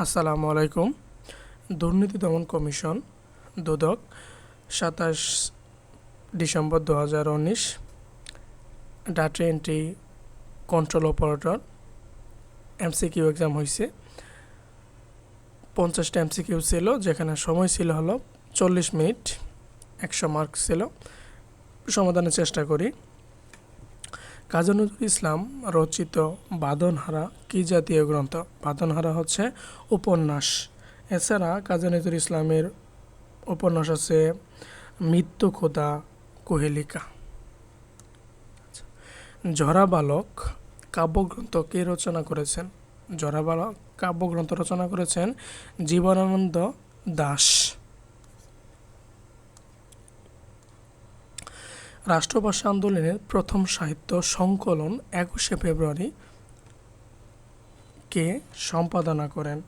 আসসালামু আলাইকুম। দুর্নীতি দমন কমিশন, দুদক, সাতাশ ডিসেম্বর দু হাজার উনিশ, data entry control operator, MCQ exam হয়েছে পঞ্চাশটা এমসিকিউ ছিল, যেখানে সময় ছিল হলো চল্লিশ মিনিট, একশো মার্ক ছিল। সমাধানের চেষ্টা করি। কাজী নজরুল ইসলাম রচিত বাদনহারা কি জাতীয় গ্রন্থ? বাদনহারা হচ্ছে উপন্যাস। এছাড়া কাজী নজরুল ইসলামের উপন্যাস আছে মৃত্যু খোদা কোহেলিকা। জরা বালক কাব্যগ্রন্থ কে রচনা করেছেন? জরা বালক কাব্যগ্রন্থ রচনা করেছেন জীবনানন্দ দাস। রাষ্ট্রভাষা আন্দোলনের প্রথম সাহিত্য সংকলন একুশে ফেব্রুয়ারি কে সম্পাদনা করেন?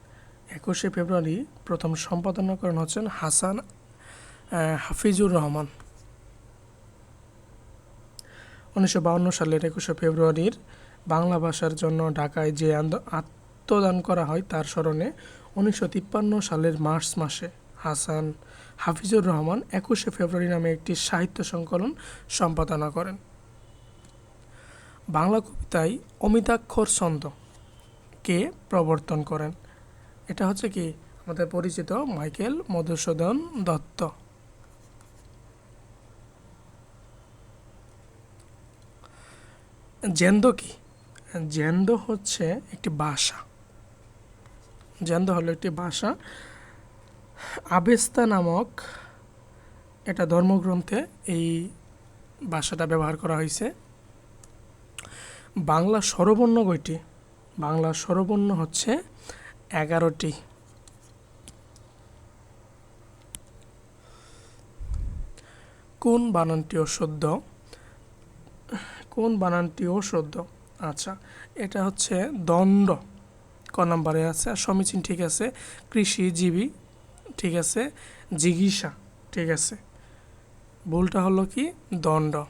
একুশে ফেব্রুয়ারি প্রথম সম্পাদনা করেন হচ্ছেন হাসান হাফিজুর রহমান। উনিশশো বাউন্ন সালের একুশে ফেব্রুয়ারির বাংলা ভাষার জন্য ঢাকায় যে আত্মদান করা হয় তার স্মরণে উনিশশো তিপ্পান্ন সালের মার্চ মাসে হাসান হাফিজুর রহমান একুশে ফেব্রুয়ারি নামে একটি সাহিত্য সংকলন সম্পাদনা করেন। বাংলা কবিতায় অমিতাক্ষর ছন্দ কে প্রবর্তন করেন? এটা হচ্ছে কি আমাদের পরিচিত মাইকেল মধুসূদন দত্ত। জেন্দ কি? জেন্দ হচ্ছে একটি ভাষা। জেন্দ হলো একটি ভাষা আবেস্তা নামক এটা ধর্মগ্রন্থে এই ভাষাটা ব্যবহার করা হয়েছে। বাংলা স্বরবর্ণ কয়টি? বাংলা স্বরবর্ণ হচ্ছে এগারোটি। কোন বানানটি অশুদ্ধ? কোন বানানটি অশুদ্ধ? আচ্ছা এটা হচ্ছে দণ্ড। ক নম্বরে আছে, আর সমীচীন ঠিক আছে। কৃষিজীবী ঠিক আছে? জিজ্ঞাসা, ঠিক আছে? ভুলটা হলো কি? দণ্ড।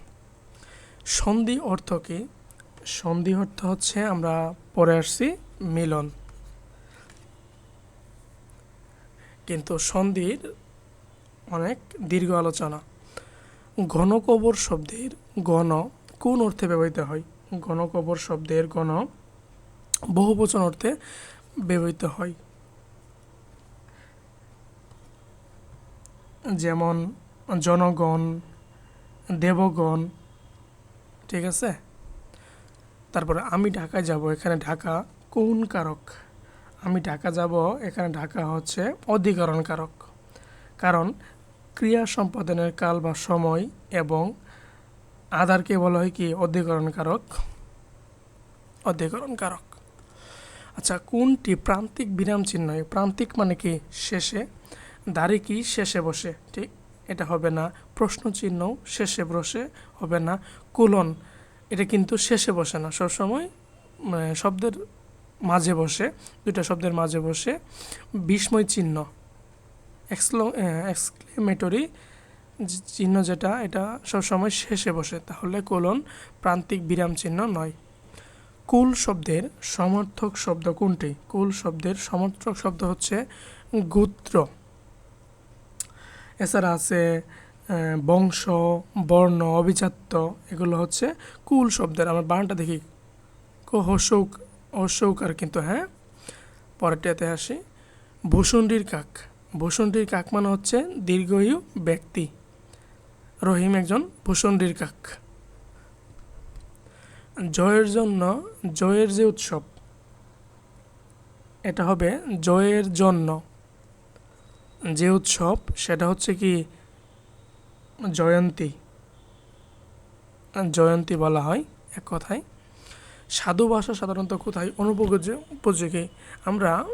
সন্ধি অর্থ কি? সন্ধি অর্থ হচ্ছে আমরা পরে আসছি, মিলন। কিন্তু সন্ধির অনেক দীর্ঘ আলোচনা। ঘনকবর শব্দের গণ কোন অর্থে ব্যবহৃত হয়? ঘনকবর শব্দের গণ বহুবচন অর্থে ব্যবহৃত হয়। যেমন জনগণ, দেবগণ, ঠিক আছে? তারপরে আমি ঢাকায় যাব, এখানে ঢাকা কোন কারক? আমি ঢাকা যাব, এখানে ঢাকা হচ্ছে অধিকরণ কারক। কারণ ক্রিয়া সম্পাদনের কাল বা সময় এবং আধারকে বলা হয় কি? অধিকরণ কারক। অধিকরণ কারক। আচ্ছা কোনটি প্রান্তিক বিরাম চিহ্ন? প্রান্তিক মানে কি? শেষে দাড়ি কি শেষে বসে? ঠিক, এটা হবে না। প্রশ্ন চিহ্ন শেষে বসে হবে না। কুলন, এটা কিন্তু শেষে বসে না। সবসময় মানে শব্দের মাঝে বসে, দুইটা শব্দের মাঝে বসে। বিস্ময় চিহ্ন এক্সক্লো এক্সক্লেমেটরি চিহ্ন যেটা, এটা সবসময় শেষে বসে। তাহলে কোলন প্রান্তিক বিরাম চিহ্ন নয়। কুল শব্দের সমর্থক শব্দ কোনটি? কুল শব্দের সমর্থক শব্দ হচ্ছে গোত্র। এছাড়া আছে বংশ, বর্ণ, অভিজাত্য, এগুলো হচ্ছে কুল শব্দের। আমার বানানটা দেখি। হসৌক অশৌকার কিন্তু হ্যাঁ। পরেরটাতে আসি। ভূষণ্ডির কাক। ভূষণ্ডির কাক মানে হচ্ছে দীর্ঘয়ু ব্যক্তি। রহিম একজন ভূষণ্ডির কাক। জয়ের জন্য, জয়ের যে উৎসব, এটা হবে জয়ের জন্য। যে উৎসব, সেটা হচ্ছে কি জয়ন্তী। জয়ন্তী বলা হয় এক কথায়। সাধু ভাষা সাধারণত কোথায়? অনুপযোগী, উপযোগী। আমরা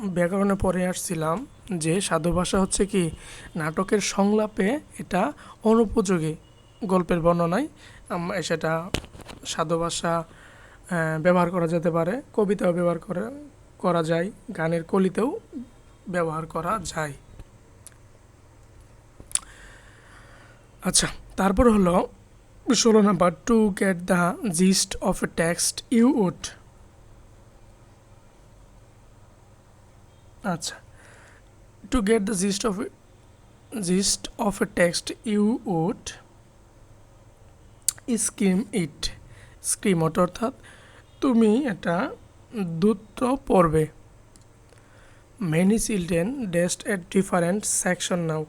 ব্যাকরণে পড়ে আসছিলাম যে সাধু ভাষা হচ্ছে কি নাটকের সংলাপে এটা অনুপযোগী গল্পের বর্ণনায়। সেটা সাধু ভাষা ব্যবহার করা যেতে পারে, কবিতাও ব্যবহার করা করা যায়, গানের কলিতেও ব্যবহার করা যায়। আচ্ছা তারপর হলো ষোলো number to get the gist of a text you would আচ্ছা to get the gist of gist of a text you would scream it scream অর্থাৎ তুমি এটা দ্রুত পড়বে। Many children dashed at different section now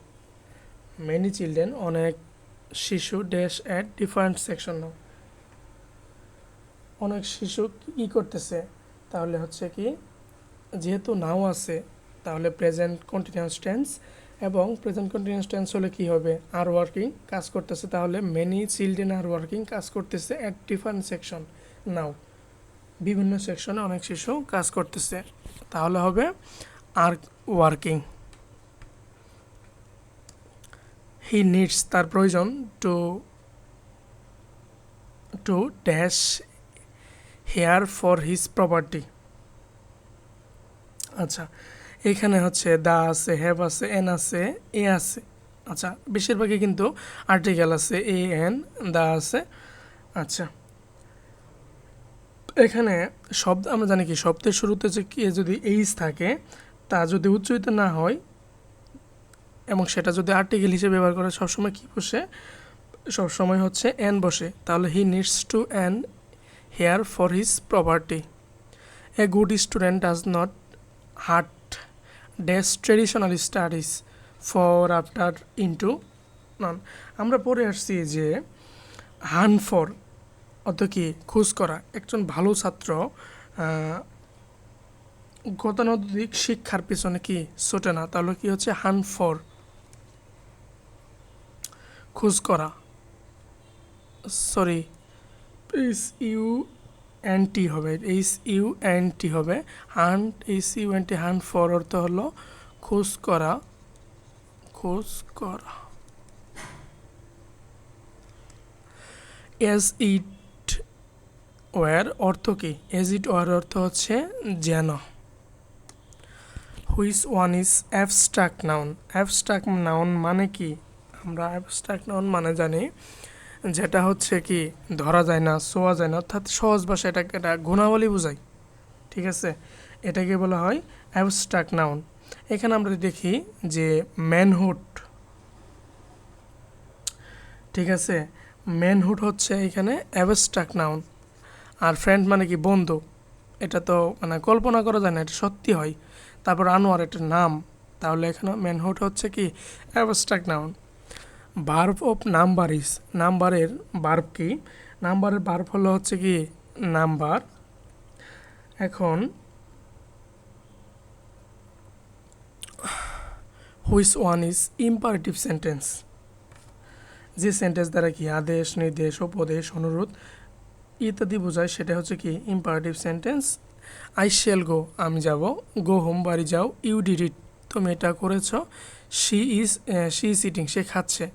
many children অনেক শিশু dash at different section now অনেক শিশু কী করতেছে? তাহলে হচ্ছে কি, যেহেতু নাও আছে, তাহলে প্রেজেন্ট কন্টিনিউয়াস টেন্স এবং প্রেজেন্ট কন্টিনিউয়াস টেন্স হলে কি হবে? আর ওয়ার্কিং কাজ করতেছে, তাহলে মেনি চিলড্রেন আর ওয়ার্কিং কাজ করতেছে অ্যাট ডিফারেন্ট সেকশন নাও বিভিন্ন সেকশনে অনেক শিশু কাজ করতেছে। তাহলে হবে আর ওয়ার্কিং। হি নিডস তার প্রয়োজন to to dash hair for his property আচ্ছা এখানে হচ্ছে দা আছে হ্যাভ আছে এন আছে, এ আছে। আচ্ছা বেশিরভাগই কিন্তু আর্টিকেল আছে, এ এন দা আছে। আচ্ছা এখানে শব্দ, আমরা জানি কি, শব্দের শুরুতে যে কি, যদি এইচ থাকে তা যদি উচ্চারিত না হয় এবং সেটা যদি আর্টিকেল হিসেবে ব্যবহার করে সবসময় কী বসে? সবসময় হচ্ছে এন বসে। তাহলে he needs to an hair for his property a good student does not hurt dash traditional studies for after into none আমরা পড়ে আসছি যে হান ফর অত কি? খোঁজ করা। একজন ভালো ছাত্র গতানুগতিক শিক্ষার পিছনে কি ছোটে না? তাহলে কি হচ্ছে হান ফর খোঁজ করা। Sorry H U N T হবে। এইচ ইউ এন টি হবে। Hunt H U N T hunt for অর্থ হলো খোঁজ করা। খোঁজ করা। এজ ইট ওয়ার অর্থ কি? এজ ইট ওয়ার অর্থ হচ্ছে যেন। Which one is abstract noun. Abstract noun মানে কি? আমরা অ্যাবস্ট্রাক্ট নাউন মানে জানি, যেটা হচ্ছে কি, ধরা যায় না ছোঁয়া যায় না, অর্থাৎ সহজ ভাষা এটা গুণাবলী বোঝায় ঠিক আছে? এটাকে বলা হয় অ্যাবস্ট্রাক্ট নাউন। এখানে আমরা দেখি যে ম্যানহুড। ঠিক আছে? ম্যানহুড হচ্ছে এখানে অ্যাবস্ট্রাক্ট নাউন। আর ফ্রেন্ড মানে কি বন্ধু? এটা তো মানে কল্পনা করা যায় না, এটা সত্যি হয়। তারপর আনোয়ার একটা নাম। তাহলে এখানে ম্যানহুড হচ্ছে কি? Abstract noun verb of number is নাম্বারের বার্ব কি? নাম্বারের বার্ব হলো হচ্ছে কি? নাম্বার এখন which one is imperative sentence যে সেন্টেন্স দ্বারা কি আদেশ, নির্দেশ, উপদেশ, অনুরোধ ইত্যাদি বোঝায়, সেটা হচ্ছে কি? Imperative sentence I shall go আমি যাব। গো হোম বাড়ি যাও। ইউ ডিড ইট তুমি এটা করেছ। She is she is eating সে খাচ্ছে।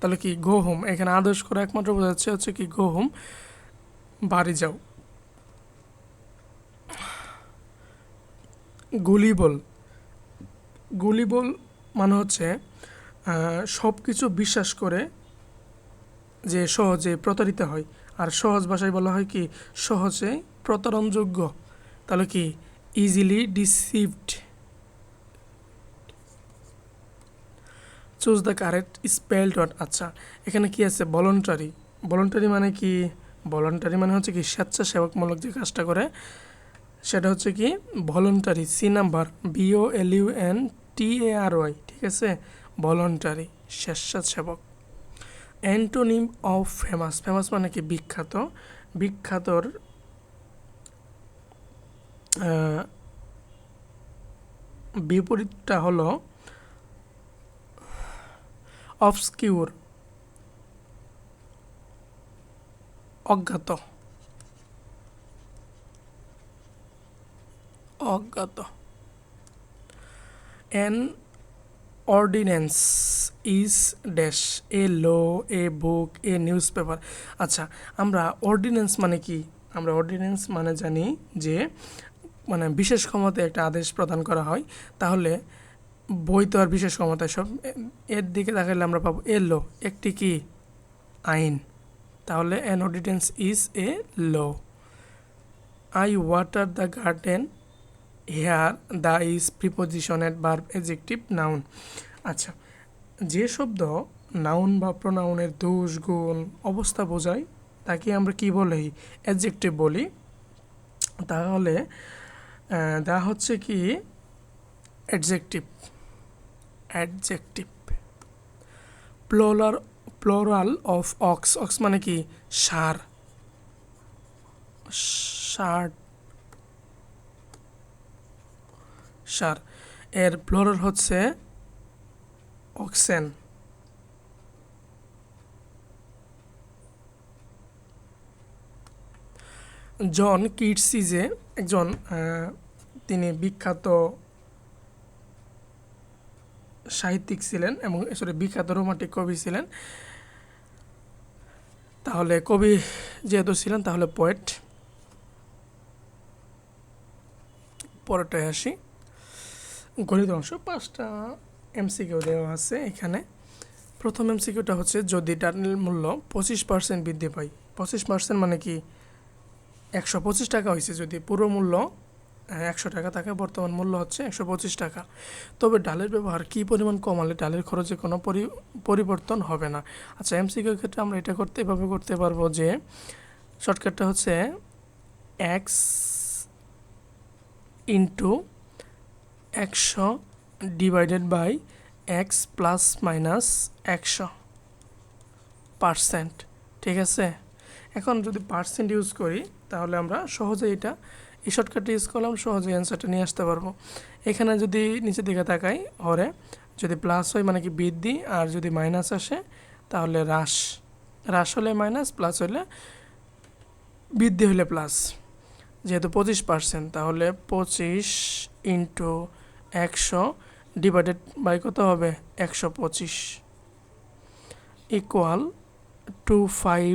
তাহলে কি গো হোম এখানে আদেশ করে একমাত্র বোঝা যাচ্ছে হচ্ছে কি গো হোম বাড়ি যাও। গুলিবল। গুলিবল মানে হচ্ছে সব কিছু বিশ্বাস করে যে সহজে প্রতারিত হয়। আর সহজ ভাষায় বলা হয় কি, সহজে প্রতারণযোগ্য। তাহলে কি easily deceived choose the correct spell dot আচ্ছা এখানে কি আছে? ভলন্টারি ভলন্টারি মানে কি? ভলন্টারি মানে হচ্ছে কি স্বেচ্ছাসেবকমূলক যে কাজটা করে, সেটা হচ্ছে কি voluntary C number B O L U N T A R Y ঠিক আছে? ভলন্টারি স্বেচ্ছাসেবক। অ্যান্টোনিম অফ ফেমাস ফেমাস মানে কি বিখ্যাত? বিখ্যাতর বিপরীতটা হলো অবস্কিউর অজ্ঞাত। অজ্ঞাত। An ordinance is dash a law a book a news paper আমরা অর্ডিন্যান্স মানে কি? আমরা অর্ডিন্যান্স মানে জানি যে মানে বিশেষ ক্ষমতায় একটা আদেশ প্রদান করা হয়, তাহলে বই তো আর বিশেষ ক্ষমতা সব, এর দিকে দেখালে আমরা পাবো, এ লো, একটি কি? আইন। তাহলে an ordinance is a law I water the garden here the is প্রিপোজিশনের verb adjective noun আচ্ছা যে শব্দ নাউন বা প্রোনাউনের দোষ, গুণ, অবস্থা বোঝায়, তাকে আমরা কি বলি? অ্যাডজেক্টিভ বলি। তাহলে তা হচ্ছে কি? Adjective adjective plural plural of ox ox মানে কি? সার। সার। সার। এর প্লোরাল হচ্ছে অক্সেন জন কিটসিজে একজন তিনি বিখ্যাত সাহিত্যিক ছিলেন এবং সরি বিখ্যাত রোমান্টিক কবি ছিলেন। তাহলে কবি যেহেতু ছিলেন, তাহলে পোয়েট পরেরটায় আসি। গণিত অংশ, পাঁচটা এমসিকিউ দেওয়া আছে এখানে। প্রথম এমসিকিউটা হচ্ছে, যদি টার্নিল মূল্য পঁচিশ পার্সেন্ট বৃদ্ধি পায়। পঁচিশ পার্সেন্ট মানে কি? একশো পঁচিশ টাকা হয়েছে যদি পুরো মূল্য একশো টাকা থাকে বর্তমান মূল্য হচ্ছে একশো পঁচিশ টাকা। তবে ডালের ব্যবহার কী পরিমাণ কমালে ডালের খরচে কোনো পরিবর্তন হবে না? আচ্ছা এমসিকিউর ক্ষেত্রে আমরা এটা করতে, এভাবে করতে পারব যে শর্টকাটটা হচ্ছে এক্স ইন্টু একশো divided by x plus minus একশো পার্সেন্ট ঠিক আছে? এখন যদি পার্সেন্ট ইউজ করি, তাহলে আমরা সহজে এটা এই শর্টকাটটা ইউজ করলাম, সহজে অ্যান্সারটা নিয়ে আসতে পারব। এখানে যদি নিচের দিকে তাকাই হরে যদি প্লাস হয় মানে কি বৃদ্ধি, আর যদি মাইনাস আসে, তাহলে হ্রাস। হ্রাস হলে মাইনাস প্লাস হলে বৃদ্ধি হলে প্লাস যেহেতু পঁচিশ পার্সেন্ট তাহলে পঁচিশ ইন্টু একশো ডিভাইডেড বাই কত হবে? একশো পঁচিশ। Equal to five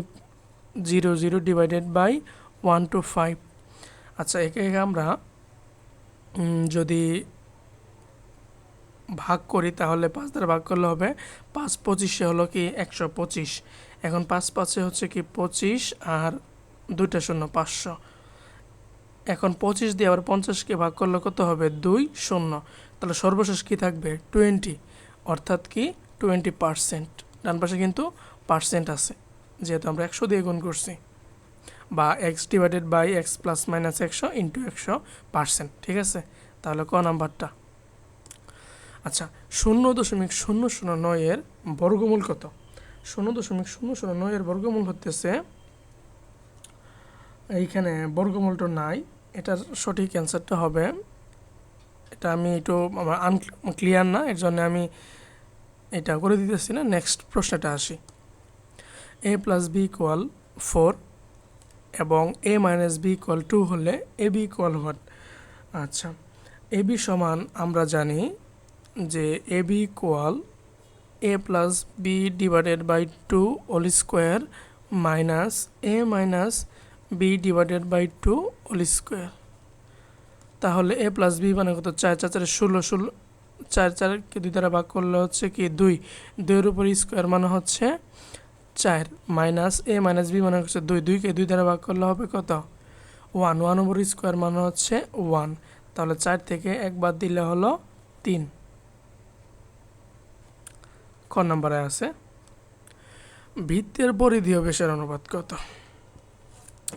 zero zero divided by one two five আচ্ছা একে একে আমরা যদি ভাগ করি তাহলে পাঁচ দ্বারা ভাগ করলে হবে পাঁচ পঁচিশে হলো কি একশো পঁচিশ। এখন পাঁচ পাঁচে হচ্ছে কি পঁচিশ আর দুইটা শূন্য পাঁচশো। এখন পঁচিশ দিয়ে আবার পঞ্চাশকে ভাগ করলে কত হবে? দুই শূন্য। তাহলে সর্বশেষ কি থাকবে? টোয়েন্টি। অর্থাৎ কি টোয়েন্টি পার্সেন্ট। ডান পাশে কিন্তু পার্সেন্ট আছে, যেহেতু আমরা একশো দিয়ে গুণ করছি। বা x divided by x plus minus একশো ইন্টু একশো পার্সেন্ট ঠিক আছে? তাহলে ক নাম্বারটা? আচ্ছা শূন্য দশমিক শূন্য শূন্য নয়ের বর্গমূল কত? শূন্য দশমিক শূন্য শূন্য নয়ের বর্গমূল হতেছে, এইখানে বর্গমূলটা নাই, এটার সঠিক অ্যান্সারটা হবে, এটা আমি একটু আমার আনক্লিয়ার না, এর জন্য আমি এটা করে দিতেছি না, নেক্সট প্রশ্নটা আসি। A plus B equal four এবং A minus B equal two হলে এ বি ইকুয়াল হোয়াট আচ্ছা এ বি সমান আমরা জানি যে A B equal A plus B divided by two whole square minus A minus B divided by two whole square তাহলে A plus B মানে কত? চার চার, চারে ষোলো ষোলো, চার, চারকে দুই দ্বারা ভাগ করলে হচ্ছে কি দুই। দুইয়ের উপর স্কোয়ার মানে হচ্ছে চার, মাইনাস এ, মাইনাস বি মানে হচ্ছে দুই, দুইকে দুই দ্বারা ভাগ করলে হবে কত? ওয়ান ওয়ান ওপর স্কোয়ার মানে হচ্ছে ওয়ান। তাহলে চার থেকে এক বাদ দিলে হলো তিন। ক নম্বরে আছে? ভিত্তের পরিধি ও বেশের অনুপাত কত?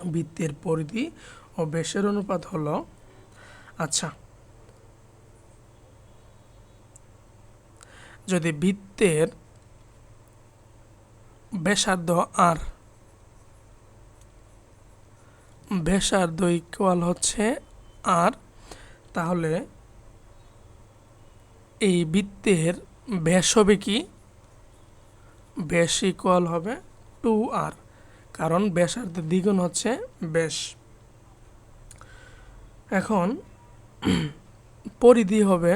বৃত্তের পরিধি ও বেশের অনুপাত হলো আচ্ছা। যদি বৃত্তের ব্যাসার্ধ আর ব্যাসার্ধ ইকুয়াল হচ্ছে আর। তাহলে এই বৃত্তের ব্যাস হবে কি? ব্যাস ইকুয়াল হবে টু আর, কারণ ব্যাসার্ধের দ্বিগুণ হচ্ছে ব্যাস। এখন পরিধি হবে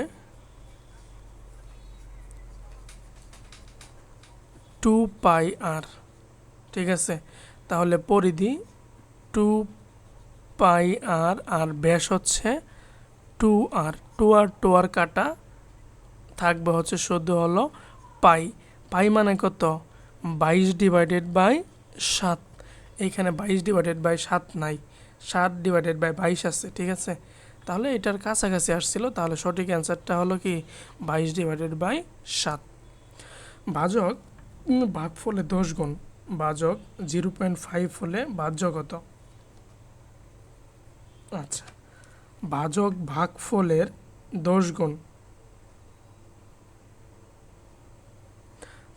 টু পাই আর ঠিক আছে? তাহলে পরিধি টু পাই আর আর ব্যাস হচ্ছে two R two R two R কাটা থাকবে হচ্ছে শুধু হলো পাই পাই মানে কত? বাইশ ডিভাইডেড বাই সাত। এইখানে বাইশ ডিভাইডেড বাই সাত নাই। সাত ডিভাইডেড বাই বাইশ আছে, ঠিক আছে? তাহলে এটার কাছাকাছি আসছিল, তাহলে সঠিক অ্যান্সারটা হলো কি? বাইশ ডিভাইডেড বাই সাত। ভাজক ভাগফলে দশ গুণ ভাজক জিরো পয়েন্ট ফাইভ হলে কত আচ্ছা ভাজক ভাগফলের দশ গুণ।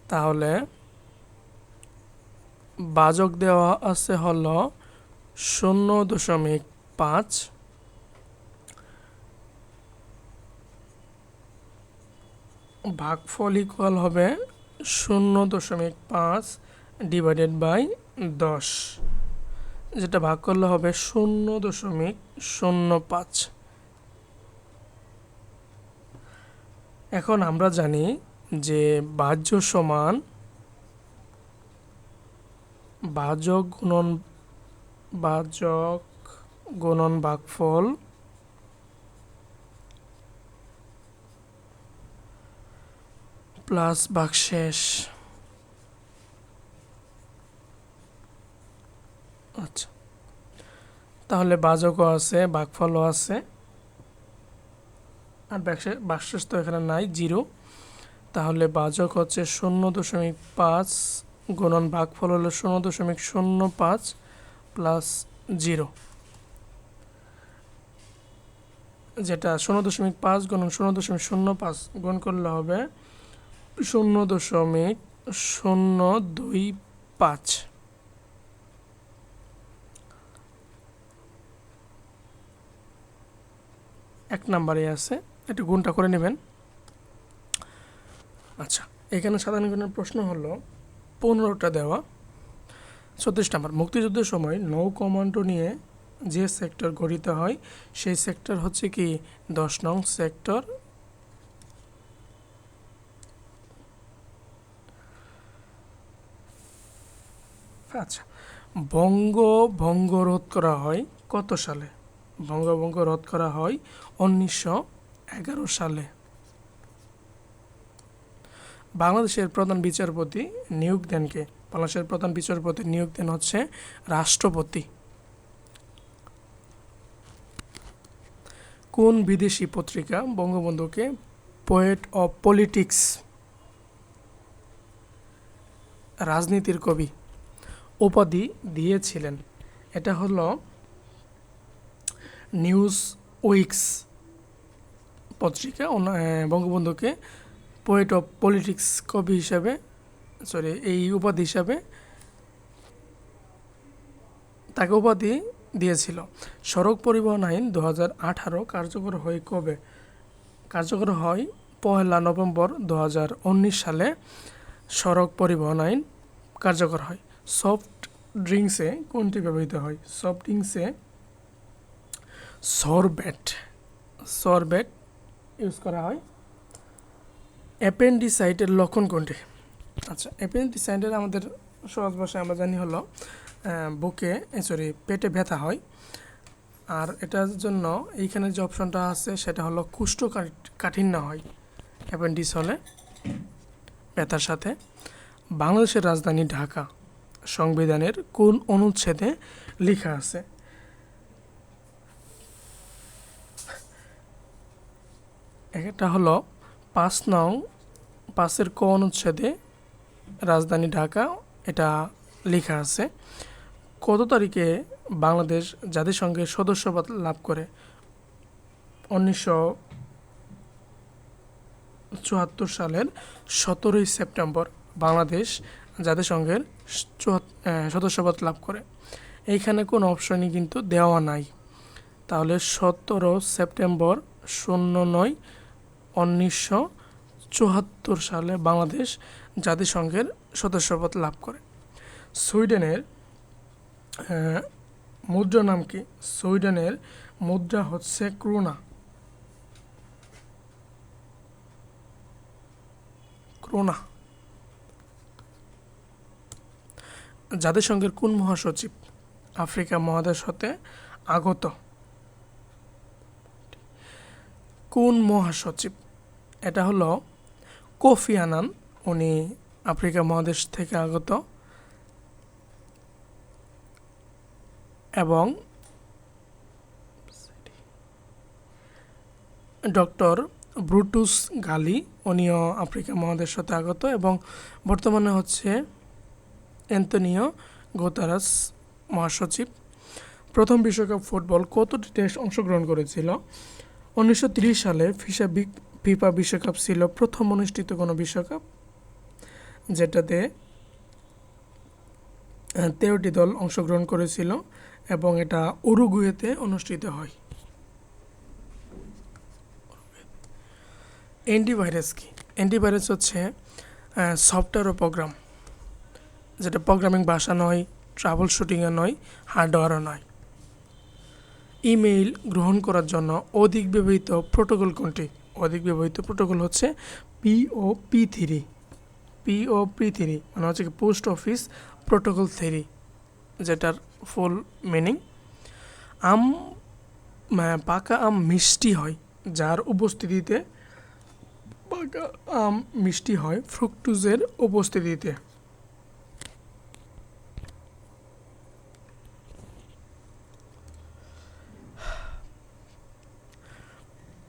তাহলে বাজক দেওয়া আছে হলো শূন্য দশমিক পাঁচ। ভাগফল ইকুয়াল হবে শূন্য দশমিক পাঁচ ডিভাইডেড বাই দশ, যেটা ভাগ করলে হবে শূন্য দশমিক শূন্য পাঁচ। এখন আমরা জানি যে বাহ্য সমান বাজক গুণন বাজক গুণন ভাগফল প্লাস ভাগশেষ আচ্ছা। তাহলে বাজকও আছে ভাগফলও আছে। আর বাকশে- ভাগশেষ তো এখানে নাই জিরো তাহলে বাজক হচ্ছে শূন্য দশমিক পাঁচ, গুণন ভাগফল হলো শূন্য দশমিক শূন্য পাঁচ প্লাস জিরো যেটা শূন্য দশমিক পাঁচ, গুণন শূন্য দশমিক শূন্য পাঁচ, গুণ করলে হবে শূন্য দশমিক শূন্য দুই পাঁচ। এক নাম্বারে আছে, একটু গুণটা করে নেবেন। আচ্ছা এখানে সাধারণ প্রশ্ন হলো, পনেরোটা দেওয়া, ছত্রিশ নাম্বার, মুক্তিযুদ্ধের সময় নৌ কমান্ডো নিয়ে যে সেক্টর গঠিত হয়, সেই সেক্টর হচ্ছে কি দশ নং সেক্টর আচ্ছা বঙ্গভঙ্গ রোধ করা হয় কত সালে? বঙ্গভঙ্গ রোধ করা হয় উনিশশো এগারো সালে। বাংলাদেশের প্রধান বিচারপতি নিয়োগ দেন কে? বাংলাদেশের প্রধান বিচারপতি নিয়োগ দেন হচ্ছে রাষ্ট্রপতি। কোন বিদেশি পত্রিকা বঙ্গবন্ধুকে পোয়েট অফ পলিটিক্স রাজনীতির কবি। উপাধি দিয়েছিলেন। এটা হলো নিউজ উইক্স পত্রিকা বঙ্গবন্ধুকে পোয়েট অফ পলিটিক্স কবি হিসাবে সরি এই উপাধি হিসাবে তাকে উপাধি দিয়েছিল। সড়ক পরিবহন আইন দু হাজার আঠারো কার্যকর হয় কবে? কার্যকর হয় পহেলা নভেম্বর দু হাজার উনিশ সালে। সড়ক পরিবহন আইন কার্যকর হয়। সফট ড্রিঙ্কসে কোনটি ব্যবহৃত হয়? সফট ড্রিঙ্কসে সরবেট। সরবেট ইউজ করা হয়। অ্যাপেন্ডিসাইটের লক্ষণ কোনটি? আচ্ছা অ্যাপেন্ডিসাইটের আমাদের সহজ ভাষায় আমরা জানি হলো বুকে সরি পেটে ব্যথা হয়। আর এটার জন্য এইখানে যে অপশনটা আছে, সেটা হলো কুষ্ঠ কাঠিন্য হয় অ্যাপেন্ডিস হলে ব্যথার সাথে। বাংলাদেশের রাজধানী ঢাকা। সংবিধানের কোন অনুচ্ছেদে লেখা আছে? একটা হলো পাঁচ নং পাঁচের ক অনুচ্ছেদে রাজধানী ঢাকা এটা লেখা আছে। কত তারিখে বাংলাদেশ জাতিসংঘের সদস্যপদ লাভ করে? উনিশশো চুয়াত্তর সালের সতেরোই সেপ্টেম্বর, বাংলাদেশ জাতিসংঘের সদস্যপদ লাভ করে। এইখানে কোনো অপশনই কিন্তু দেওয়া নাই। তাহলে সতেরো সেপ্টেম্বর শূন্য নয় উনিশশো চুয়াত্তর সালে বাংলাদেশ জাতিসংঘের সদস্যপদ লাভ করে। সুইডেনের মুদ্রা নাম কি? সুইডেনের মুদ্রা হচ্ছে ক্রোনা। ক্রোনা। জাতিসংঘের কোন মহাসচিব? আফ্রিকা মহাদেশ হতে আগত। কোন মহাসচিব? এটা হলো কোফি আনান। উনি আফ্রিকা মহাদেশ থেকে আগত। এবং ডক্টর ব্রুটুস গালি, উনিও আফ্রিকা মহাদেশ সাথে আগত এবং বর্তমানে হচ্ছে অ্যান্তনিও গোতারাস মহাসচিব প্রথম বিশ্বকাপ ফুটবল কতটি দেশ অংশগ্রহণ করেছিল উনিশশো সালে ফিসা ফিফা বিশ্বকাপ ছিল প্রথম অনুষ্ঠিত কোনো বিশ্বকাপ যেটাতে তেরোটি দল অংশগ্রহণ করেছিল এবং এটা উরুগুয়েতে অনুষ্ঠিত হয় অ্যান্টিভাইরাস কি অ্যান্টিভাইরাস হচ্ছে সফটওয়্যার ও প্রোগ্রাম যেটা প্রোগ্রামিং ভাষা নয় ট্রাভেল শুটিংয়ে নয় হার্ডওয়্যারও নয়। ইমেইল গ্রহণ করার জন্য অধিক ব্যবহৃত প্রোটোকল কোনটি? অধিক ব্যবহৃত প্রোটোকল হচ্ছে P O P three P O P three মানে হচ্ছে কি পোস্ট অফিস প্রোটোকল থ্রি যেটার ফুল মিনিং আম পাকা আম মিষ্টি হয়, যার উপস্থিতিতে পাকা আম মিষ্টি হয় ফ্রুকটুজের উপস্থিতিতে।